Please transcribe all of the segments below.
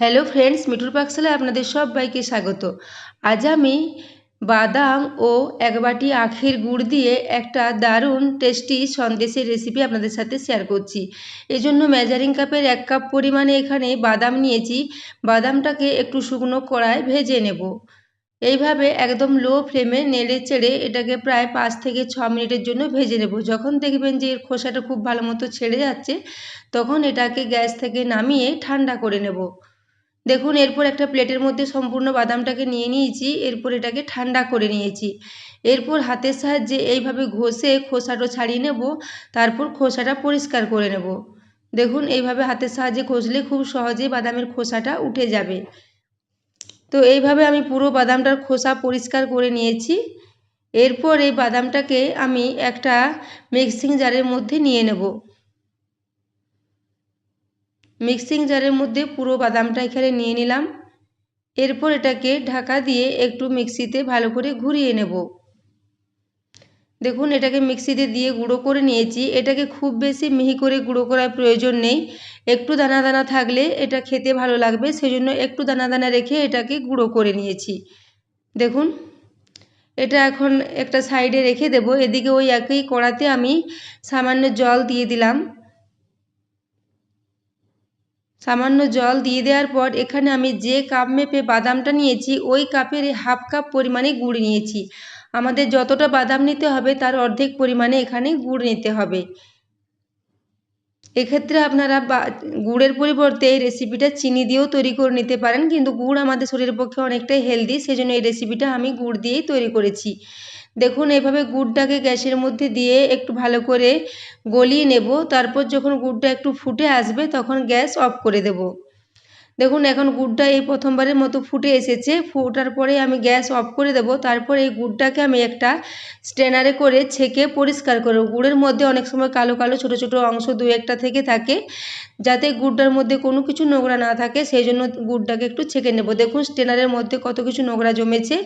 Hello friends মিঠুর পাকশালায় আপনাদের সবাইকে স্বাগত। আজ আমি বাদাম ও এক বাটি আখের গুড় দিয়ে একটা দারুণ টেস্টি সন্দেশের রেসিপি আপনাদের সাথে শেয়ার করছি। এই জন্য মেজারিং কাপের এক কাপ পরিমাণে এখানে বাদাম নিয়েছি। বাদামটাকে একটু শুকনো কড়ায় ভেজে নেব। এইভাবে একদম লো ফ্লেমে নেড়ে চেড়ে এটাকে প্রায় পাঁচ থেকে ছ মিনিটের জন্য ভেজে নেব। যখন দেখবেন যে এর খোসাটা খুব ভালো মতো ছেড়ে যাচ্ছে, তখন এটাকে গ্যাস থেকে নামিয়ে ঠান্ডা করে নেব। দেখুন, এরপর একটা প্লেটের মধ্যে সম্পূর্ণ বাদামটাকে নিয়ে নিয়েছি, এরপর এটাকে ঠান্ডা করে নিয়েছি। এরপর হাতের সাহায্যে এইভাবে ঘষে খোসাটা ছাড়িয়ে নেব, তারপর খোসাটা পরিষ্কার করে নেব। দেখুন, এইভাবে হাতের সাহায্যে ঘষলে খুব সহজেই বাদামের খোসাটা উঠে যাবে। তো এইভাবে আমি পুরো বাদামটার খোসা পরিষ্কার করে নিয়েছি। এরপর এই বাদামটাকে আমি একটা মিক্সিং জারের মধ্যে নিয়ে নেব। মিক্সিং জারের মধ্যে পুরো বাদামটা এখানে নিয়ে নিলাম। এরপর এটাকে ঢাকা দিয়ে একটু মিক্সিতে ভালো করে ঘুরিয়ে নেব। দেখুন, এটাকে মিক্সিতে দিয়ে গুঁড়ো করে নিয়েছি। এটাকে খুব বেশি মিহি করে গুঁড়ো করার প্রয়োজন নেই। একটু দানা দানা থাকলে এটা খেতে ভালো লাগবে, সেজন্য একটু দানা দানা রেখে এটাকে গুঁড়ো করে নিয়েছি। দেখুন, এটা এখন একটা সাইডে রেখে দেব। এদিকে ওই একই কড়াতে আমি সামান্য জল দিয়ে দিলাম। সামান্য জল দিয়ে দেওয়ার পর এখানে আমি যে কাপ মেপে বাদামটা নিয়েছি, ওই কাপের হাফ কাপ পরিমাণে গুড় নিয়েছি। আমাদের যতটা বাদাম নিতে হবে, তার অর্ধেক পরিমাণে এখানে গুড় নিতে হবে। এক্ষেত্রে আপনারা গুড়ের পরিবর্তে এই রেসিপিটা চিনি দিয়েও তৈরি করে নিতে পারেন, কিন্তু গুড় আমাদের শরীরের পক্ষে অনেকটাই হেলদি সেজন্য এই রেসিপিটা আমি গুড় দিয়েই তৈরি করেছি। দেখুন, এভাবে গুড়টাকে গ্যাসের মধ্যে দিয়ে একটু ভালো করে গলিয়ে নেব। তারপর যখন গুড়টা একটু ফুটে আসবে, তখন গ্যাস অফ করে দেব। দেখুন, এখন গুড়টা এই প্রথমবারের মতো ফুটে এসেছে। ফুটার পরে আমি গ্যাস অফ করে দেব। তারপর এই গুড়টাকে আমি একটা স্ট্রেনারে করে ছেঁকে পরিষ্কার করব গুড়ের মধ্যে অনেক সময় কালো কালো ছোট ছোট অংশ দু একটা থেকে থাকে। যাতে গুড়টার মধ্যে কোনো কিছু নোংরা না থাকে, সেই জন্য গুড়টাকে একটু ছেঁকে নেব। দেখুন, স্টেনারের মধ্যে কত কিছু নোংরা জমেছে।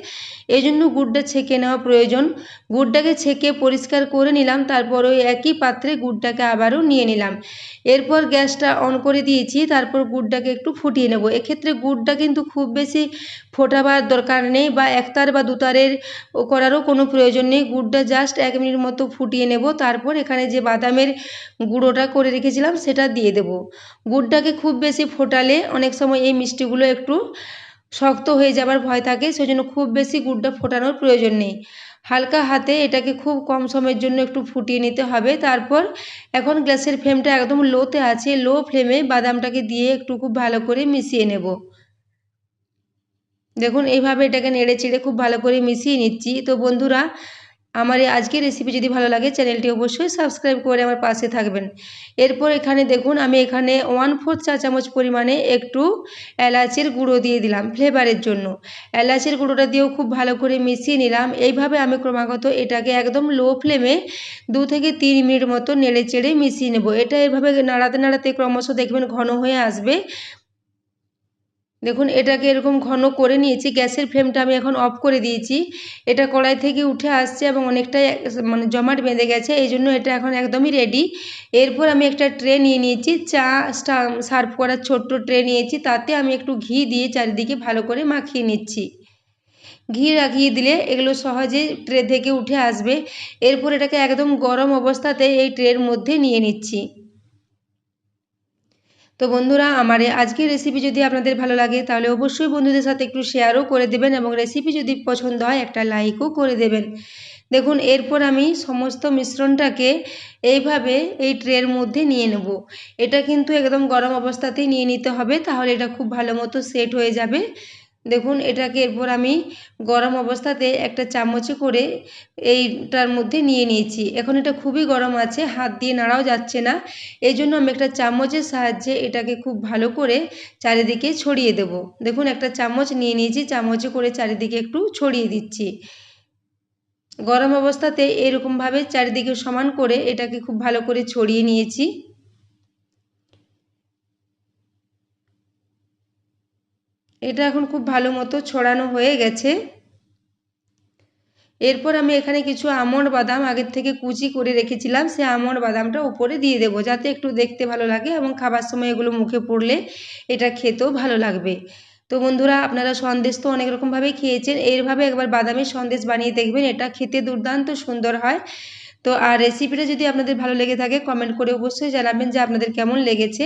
এই জন্য গুড়টা ছেঁকে নেওয়া প্রয়োজন। গুড়টাকে ছেঁকে পরিষ্কার করে নিলাম, তারপর ওই একই পাত্রে গুড়টাকে আবারও নিয়ে নিলাম। এরপর গ্যাসটা অন করে দিয়েছি, তারপর গুড়টাকে একটু ফুটিয়ে নেব। এক্ষেত্রে গুড়টা কিন্তু খুব বেশি ফোটাবার দরকার নেই বা একতার বা দুতারের করারও কোনো প্রয়োজন নেই। গুড়টা জাস্ট এক মিনিট মতো ফুটিয়ে নেব, তারপর এখানে যে বাদামের গুঁড়োটা করে রেখেছিলাম, সেটা দিয়ে দেব। গুড়টাকে খুব বেশি ফোটালে অনেক সময় এই মিষ্টিগুলো একটু শক্ত হয়ে যাবার ভয় থাকে সেই জন্য খুব বেশি গুড়টা ফোটানোর প্রয়োজন নেই। হালকা হাতে এটাকে খুব কম সময়ের জন্য একটু ফুটিয়ে নিতে হবে। তারপর এখন গ্যাসের ফ্লেমটা একদম লোতে আছে, লো ফ্লেমে বাদামটাকে দিয়ে একটু খুব ভালো করে মিশিয়ে নেব। দেখুন, এইভাবে এটাকে নেড়ে চেড়ে খুব ভালো করে মিশিয়ে নিচ্ছি। তো বন্ধুরা আমার এই আজকের রেসিপি যদি ভালো লাগে চ্যানেলটি অবশ্যই সাবস্ক্রাইব করে আমার পাশে থাকবেন। এরপর এখানে দেখুন, আমি এখানে ওয়ান ফোর্থ চা চামচ পরিমাণে একটু এলাচের গুঁড়ো দিয়ে দিলাম ফ্লেভারের জন্য। এলাচের গুঁড়োটা দিয়েও খুব ভালো করে মিশিয়ে নিলাম। এইভাবে আমি ক্রমাগত এটাকে একদম লো ফ্লেমে দু থেকে তিন মিনিট মতো নেড়ে চেড়ে মিশিয়ে নেব। এটা এভাবে নাড়াতে নাড়াতে ক্রমশ দেখবেন ঘন হয়ে আসবে। দেখুন, এটাকে এরকম ঘন করে নিয়েছি, গ্যাসের ফ্লেমটা আমি এখন অফ করে দিয়েছি। এটা কড়াই থেকে উঠে আসছে এবং অনেকটাই মানে জমাট বেঁধে গেছে, এই জন্য এটা এখন একদমই রেডি এরপর আমি একটা ট্রে নিয়ে নিয়েছি, চা স্টা সার্ভ করার ছোট্ট ট্রে নিয়েছি, তাতে আমি একটু ঘি দিয়ে চারিদিকে ভালো করে মাখিয়ে নিচ্ছি। ঘি রাখিয়ে দিলে এগুলো সহজে ট্রে থেকে উঠে আসবে। এরপর এটাকে একদম গরম অবস্থাতে এই ট্রের মধ্যে নিয়ে নিচ্ছি। তো বন্ধুরা, আমার আজকের রেসিপি যদি আপনাদের ভালো লাগে, তাহলে অবশ্যই বন্ধুদের সাথে একটু শেয়ারও করে দেবেন এবং রেসিপি যদি পছন্দ হয়, একটা লাইকও করে দেবেন। দেখুন, এরপর আমি সমস্ত মিশ্রণটাকে এইভাবে এই ট্রের মধ্যে নিয়ে নেব। এটা কিন্তু একদম গরম অবস্থাতেই নিয়ে নিতে হবে, তাহলে এটা খুব ভালো মতো সেট হয়ে যাবে। দেখুন, এটাকে এরপর আমি গরম অবস্থাতে একটা চামচে করে এইটার মধ্যে নিয়ে নিয়েছি। এখন এটা খুবই গরম আছে, হাত দিয়ে নাড়াও যাচ্ছে না। এই জন্য আমি একটা চামচের সাহায্যে এটাকে খুব ভালো করে চারিদিকে ছড়িয়ে দেব। দেখুন, একটা চামচ নিয়ে নিয়েছি, চামচে করে চারিদিকে একটু ছড়িয়ে দিচ্ছি। গরম অবস্থাতে এরকমভাবে চারিদিকে সমান করে এটাকে খুব ভালো করে ছড়িয়ে নিয়েছি। এটা এখন খুব ভালো মতো ছড়ানো হয়ে গেছে। এরপর আমি এখানে কিছু আমন্ড বাদাম আগের থেকে কুচি করে রেখেছিলাম, সে আমন্ড বাদামটা উপরে দিয়ে দেবো যাতে একটু দেখতে ভালো লাগে এবং খাবার সময় এগুলো মুখে পড়লে এটা খেতেও ভালো লাগবে। তো বন্ধুরা, আপনারা সন্দেশ তো অনেক রকমভাবেই খেয়েছেন এইভাবে একবার বাদামের সন্দেশ বানিয়ে দেখবেন, এটা খেতে দুর্দান্ত সুন্দর হয়। তো আর রেসিপিটা যদি আপনাদের ভালো লেগে থাকে কমেন্ট করে অবশ্যই জানাবেন যে আপনাদের কেমন লেগেছে।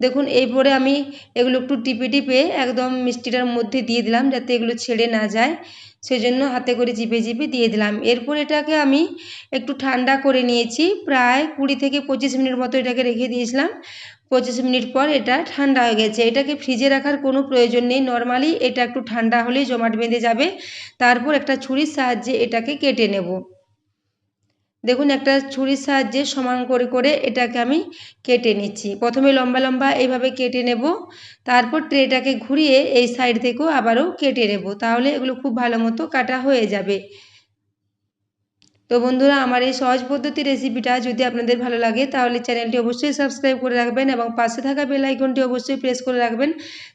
দেখুন, এরপরে আমি এগুলো একটু টিপে টিপে একদম মিষ্টিটার মধ্যে দিয়ে দিলাম যাতে এগুলো ছেড়ে না যায়। সেজন্য হাতে করে চিপে চিপে দিয়ে দিলাম। এরপর এটাকে আমি একটু ঠান্ডা করে নিয়েছি। প্রায় কুড়ি থেকে পঁচিশ মিনিট মতো এটাকে রেখে দিয়েছিলাম। পঁচিশ মিনিট পর এটা ঠান্ডা হয়ে গেছে। এটাকে ফ্রিজে রাখার কোনো প্রয়োজন নেই। নর্মালি এটা একটু ঠান্ডা হলেই জমাট বেঁধে যাবে। তারপর একটা ছুরির সাহায্যে এটাকে কেটে নেব। দেখুন, একটা ছুরির সাহায্যে সমান করে করে এটাকে আমি কেটে নিচ্ছি। প্রথমে লম্বা লম্বা এইভাবে কেটে নেব। তারপর ট্রেটাকে ঘুরিয়ে এই সাইড থেকেও আবারও কেটে নেব। তাহলে এগুলো খুব ভালো মতো কাটা হয়ে যাবে। তো বন্ধুরা, আমার এই সহজ পদ্ধতি রেসিপিটা যদি আপনাদের ভালো লাগে, তাহলে চ্যানেলটি অবশ্যই সাবস্ক্রাইব করে রাখবেন এবং পাশে থাকা বেল আইকনটি অবশ্যই প্রেস করে রাখবেন।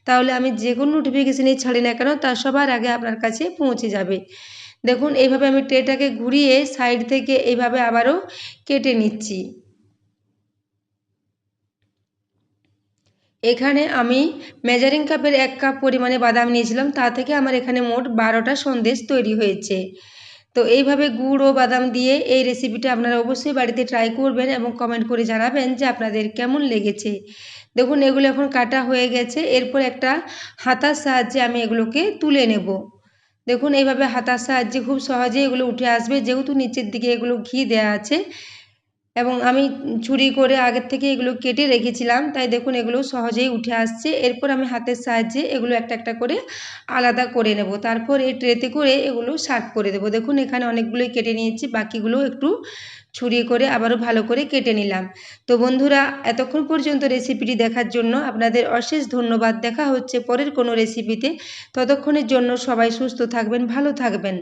তাহলে আমি যে কোনো নোটিফিকেশানই ছাড়ি না কেন, তা সবার আগে আপনার কাছে পৌঁছে যাবে। দেখুন, এইভাবে আমি ট্রেটাকে ঘুরিয়ে সাইড থেকে এইভাবে আবারও কেটে নিচ্ছি। এখানে আমি মেজারিং কাপের এক কাপ পরিমাণে বাদাম নিয়েছিলাম, তা থেকে আমার এখানে মোট বারোটা সন্দেশ তৈরি হয়েছে। তো এইভাবে গুড় ও বাদাম দিয়ে এই রেসিপিটা আপনারা অবশ্যই বাড়িতে ট্রাই করবেন এবং কমেন্ট করে জানাবেন যে আপনাদের কেমন লেগেছে। দেখুন, এগুলো এখন কাটা হয়ে গেছে, এরপর একটা হাতার সাহায্যে আমি এগুলোকে তুলে নেব। দেখুন, এইভাবে হাতার সাহায্যে খুব সহজেই এগুলো উঠে আসবে। যেহেতু নিচের দিকে এগুলো ঘি দেওয়া আছে এবং আমি ছুরি করে আগের থেকে এগুলো কেটে রেখেছিলাম, তাই দেখুন এগুলো সহজেই উঠে আসছে। এরপর আমি হাতের সাহায্যে এগুলো একটা একটা করে আলাদা করে নেব। তারপর এই ট্রেতে করে এগুলো সার্ভ করে দেবো। দেখুন, এখানে অনেকগুলোই কেটে নিয়েছি বাকিগুলো একটু ছুরি করে আবারও ভালো করে কেটে নিলাম। তো বন্ধুরা, এতক্ষণ পর্যন্ত রেসিপিটি দেখার জন্য আপনাদের অশেষ ধন্যবাদ। দেখা হচ্ছে পরের কোনো রেসিপিতে ততক্ষণের জন্য সবাই সুস্থ থাকবেন, ভালো থাকবেন।